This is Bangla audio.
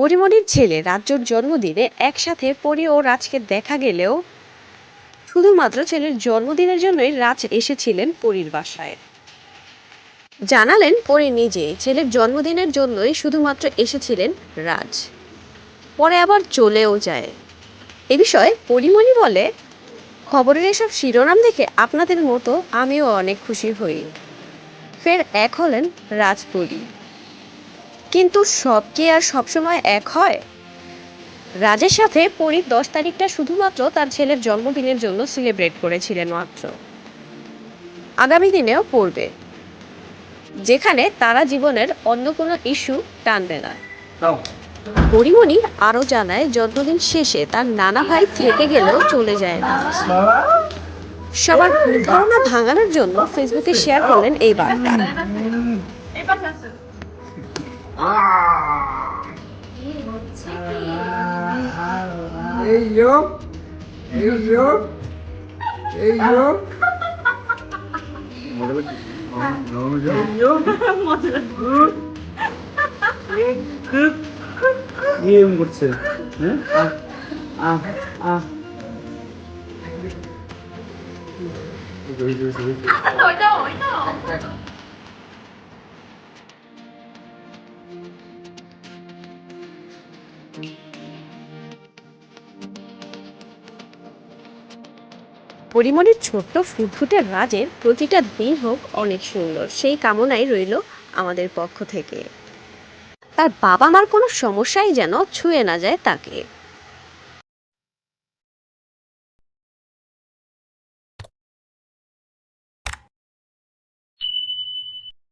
পরিমণির ছেলে রাজ্যর জন্মদিনে একসাথে পরি ও রাজকে দেখা গেলেও শুধুমাত্র ছেলের জন্মদিনের জন্যই রাজ এসেছিলেন পরীর বাসায়। জানালেন পরি নিজে, ছেলের জন্মদিনের জন্যই শুধুমাত্র এসেছিলেন রাজ। পরে আবার চলেও যায়। এ বিষয়ে পরিমণি বলে, খবরের এসব শিরোনাম দেখে আপনাদের মতো আমিও অনেক খুশি হই। ফের এক হলেন রাজপুরী। কিন্তু সব কি আর সবসময় এক হয়? রাজের সাথে পরীর দশ তারিখটা শুধুমাত্র তার ছেলের জন্মদিনের জন্য সেলিব্রেট করেছিলেন মাত্র। আগামী দিনেও পড়বে। যেখানে তারা জীবনের অন্য কোনো ইস্যু টানবে না। পরিমণি আরও জানায় জন্মদিন শেষে তার নানা ভাই থেকে গেলেও চলে যায় না। সবার ভুল ধারণা ভাঙানোর জন্য ফেসবুকে শেয়ার করলেন এই বার্তা। 아. 이 멋지기. 에이요? 에이요? 에이요? 뭐라고 했지? 너무 좋아요. 뭐라고 그, 이해용 그렇지. 응? 아, 아, 아. 여기, 여기, 여기. 아, 놀자, 놀자. পরিমণির ছোট্ট ফুটফুটে রাজের প্রতিটা দিন হোক অনেক সুন্দর। সেই কামনাই রইল আমাদের পক্ষ থেকে। তার বাবা মার কোনো সমস্যাই যেন ছুঁয়ে না যায় তাকে।